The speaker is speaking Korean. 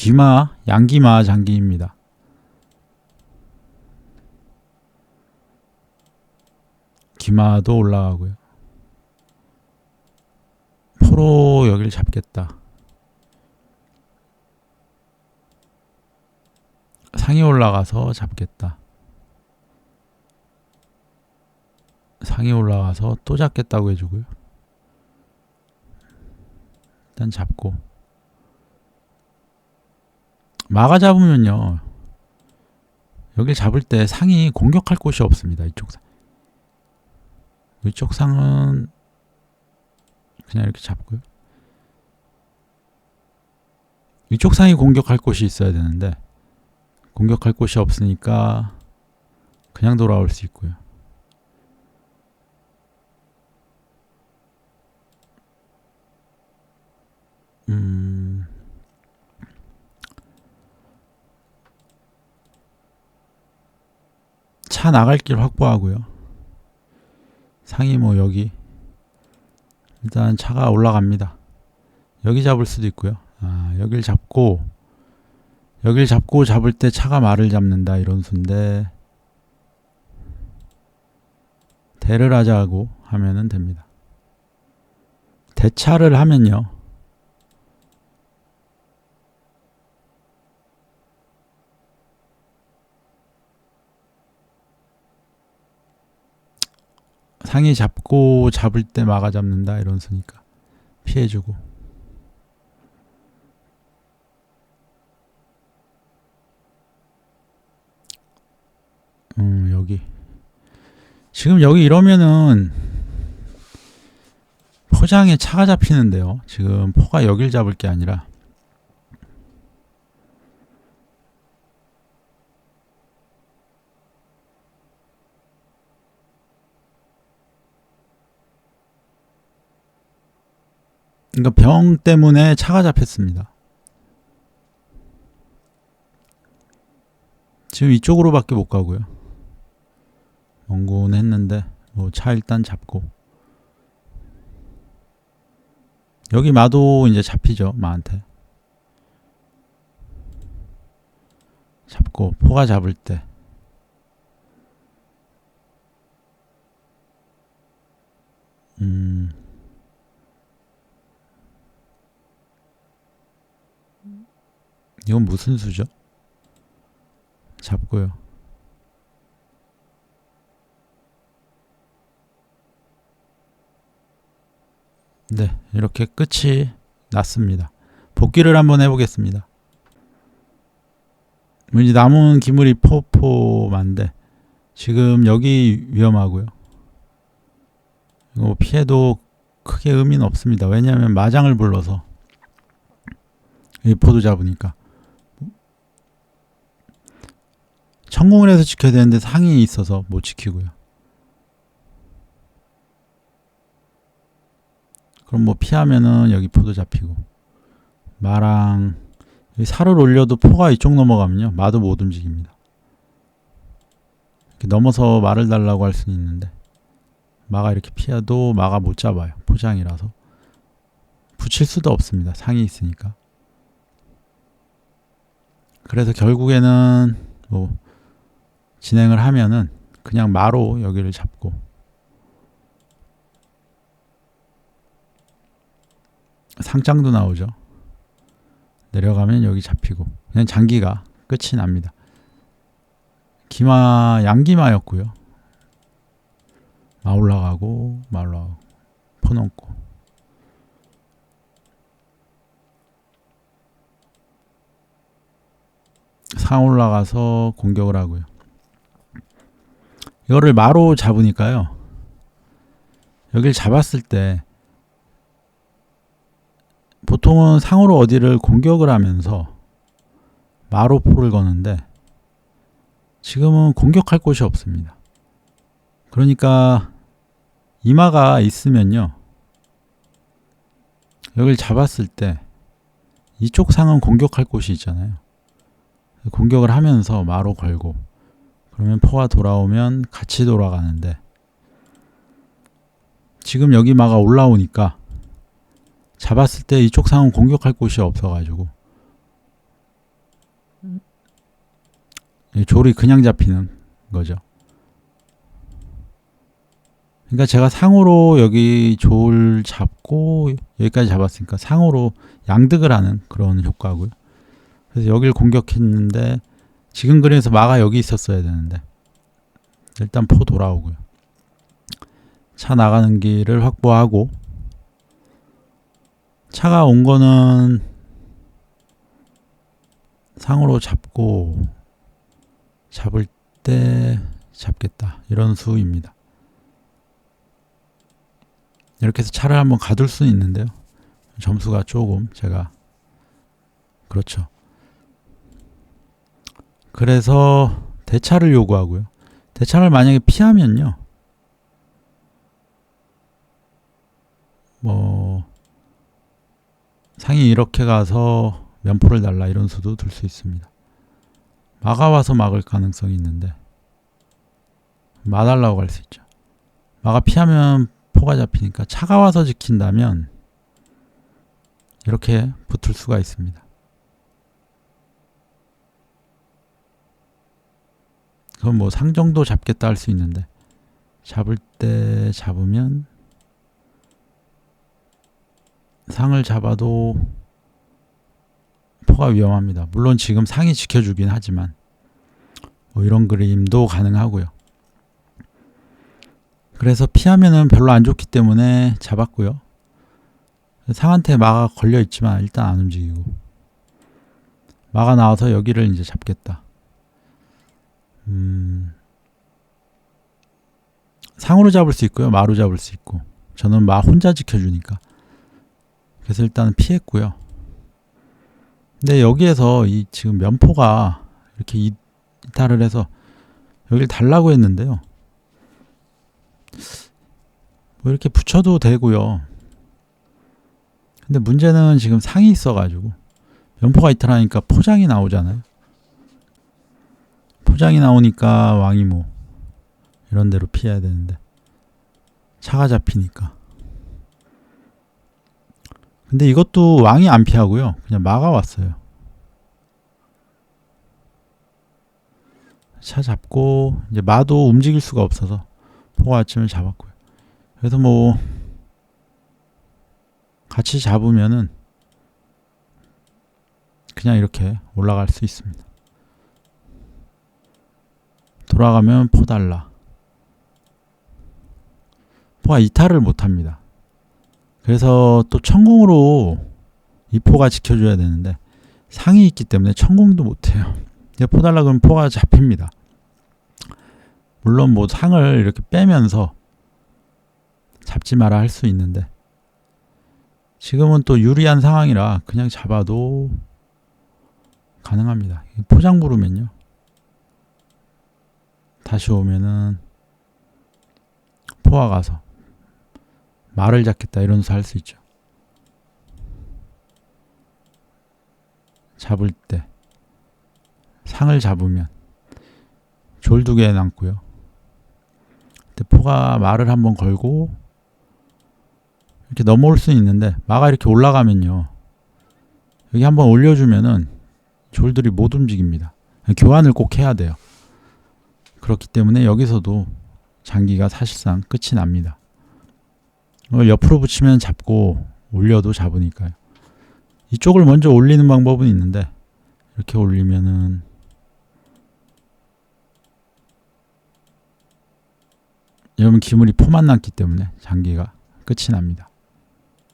기마, 양기마 장기입니다. 기마도 올라가고요. 포로 여기를 잡겠다. 상이 올라가서 잡겠다. 상이 올라가서 또 잡겠다고 해주고요. 일단 잡고 마가 잡으면요 여길 잡을 때 상이 공격할 곳이 없습니다. 이쪽 상 이쪽 상은 그냥 이렇게 잡고요. 이쪽 상이 공격할 곳이 있어야 되는데 공격할 곳이 없으니까 그냥 돌아올 수 있고요. 음, 차 나갈 길 확보하고요. 상이 뭐 여기 일단 차가 올라갑니다. 여기 잡을 수도 있고요. 아, 여길 잡고 여길 잡고 잡을 때 차가 말을 잡는다 이런 수인데 대를 하자고 하면은 됩니다. 대차를 하면요. 상이 잡고 잡을 때 막아 잡는다 이런 수니까. 피해주고. 음 여기. 지금 여기 이러면은 포장에 차가 잡히는데요. 지금 포가 여길 잡을 게 아니라 그러니까 병 때문에 차가 잡혔습니다. 지금 이쪽으로밖에 못 가고요. 원고는 했는데 뭐 차 일단 잡고 여기 마도 이제 잡히죠 마한테 잡고 포가 잡을 때 음. 이건 무슨 수죠? 잡고요. 네, 이렇게 끝이 났습니다. 복귀를 한번 해보겠습니다. 뭐 이제 남은 기물이 포포만데 지금 여기 위험하고요. 이거 피해도 크게 의미는 없습니다. 왜냐하면 마장을 불러서 이 포도 잡으니까 성공을 해서 지켜야 되는데 상이 있어서 못 지키고요. 그럼 뭐 피하면은 여기 포도 잡히고. 마랑 여기 살을 올려도 포가 이쪽 넘어가면요. 마도 못 움직입니다. 이렇게 넘어서 말을 달라고 할 수는 있는데 마가 이렇게 피해도 마가 못 잡아요. 포장이라서. 붙일 수도 없습니다. 상이 있으니까. 그래서 결국에는 뭐 진행을 하면은 그냥 마로 여기를 잡고 상장도 나오죠. 내려가면 여기 잡히고 그냥 장기가 끝이 납니다. 기마 양기마였고요. 마 올라가고 마 올라가고 퍼놓고 상 올라가서 공격을 하고요. 이거를 마로 잡으니까요. 여길 잡았을 때 보통은 상으로 어디를 공격을 하면서 마로 포를 거는데 지금은 공격할 곳이 없습니다. 그러니까 이마가 있으면요. 여길 잡았을 때 이쪽 상은 공격할 곳이 있잖아요. 공격을 하면서 마로 걸고 그러면 포가 돌아오면 같이 돌아가는데 지금 여기 마가 올라오니까 잡았을 때 이쪽 상은 공격할 곳이 없어가지고 이 졸이 그냥 잡히는 거죠. 그러니까 제가 상으로 여기 졸 잡고 여기까지 잡았으니까 상으로 양득을 하는 그런 효과고요. 그래서 여기를 공격했는데 지금 그림에서 마가 여기 있었어야 되는데 일단 포 돌아오고요. 차 나가는 길을 확보하고 차가 온 거는 상으로 잡고 잡을 때 잡겠다 이런 수입니다. 이렇게 해서 차를 한번 가둘 수는 있는데요. 점수가 조금 제가 그렇죠. 그래서 대차를 요구하고요. 대차를 만약에 피하면요. 뭐 상이 이렇게 가서 면포를 달라 이런 수도 들 수 있습니다. 막아와서 막을 가능성이 있는데 마달라고 갈 수 있죠. 막아 피하면 포가 잡히니까 차가 와서 지킨다면 이렇게 붙을 수가 있습니다. 그건 뭐 상정도 잡겠다 할 수 있는데 잡을 때 잡으면 상을 잡아도 포가 위험합니다. 물론 지금 상이 지켜주긴 하지만 뭐 이런 그림도 가능하고요. 그래서 피하면은 별로 안 좋기 때문에 잡았고요. 상한테 마가 걸려 있지만 일단 안 움직이고 마가 나와서 여기를 이제 잡겠다. 음, 상으로 잡을 수 있고요. 마로 잡을 수 있고 저는 마 혼자 지켜주니까 그래서 일단은 피했고요. 근데 여기에서 이 지금 면포가 이렇게 이탈을 해서 여기를 달라고 했는데요. 뭐 이렇게 붙여도 되고요. 근데 문제는 지금 상이 있어가지고 면포가 이탈하니까 포장이 나오잖아요. 포장이 나오니까 왕이 뭐 이런 대로 피해야 되는데 차가 잡히니까. 근데 이것도 왕이 안 피하고요. 그냥 막아왔어요. 차 잡고 이제 마도 움직일 수가 없어서 포가 아침을 잡았고요. 그래서 뭐 같이 잡으면은 그냥 이렇게 올라갈 수 있습니다. 돌아가면 포 달라. 포가 이탈을 못 합니다. 그래서 또 천궁으로 이 포가 지켜줘야 되는데 상이 있기 때문에 천궁도 못 해요. 포 달라 그러면 포가 잡힙니다. 물론 뭐 상을 이렇게 빼면서 잡지 마라 할 수 있는데 지금은 또 유리한 상황이라 그냥 잡아도 가능합니다. 포장 부르면요. 다시 오면은 포화 가서 말을 잡겠다 이런 수할수 있죠. 잡을 때 상을 잡으면 졸 두 개 남고요. 포가 말을 한번 걸고 이렇게 넘어올 수는 있는데 마가 이렇게 올라가면요. 여기 한번 올려주면은 졸들이 못 움직입니다. 교환을 꼭 해야 돼요. 그렇기 때문에 여기서도 장기가 사실상 끝이 납니다. 이걸 옆으로 붙이면 잡고 올려도 잡으니까요. 이쪽을 먼저 올리는 방법은 있는데 이렇게 올리면은 여러분 기물이 포만 남기 때문에 장기가 끝이 납니다.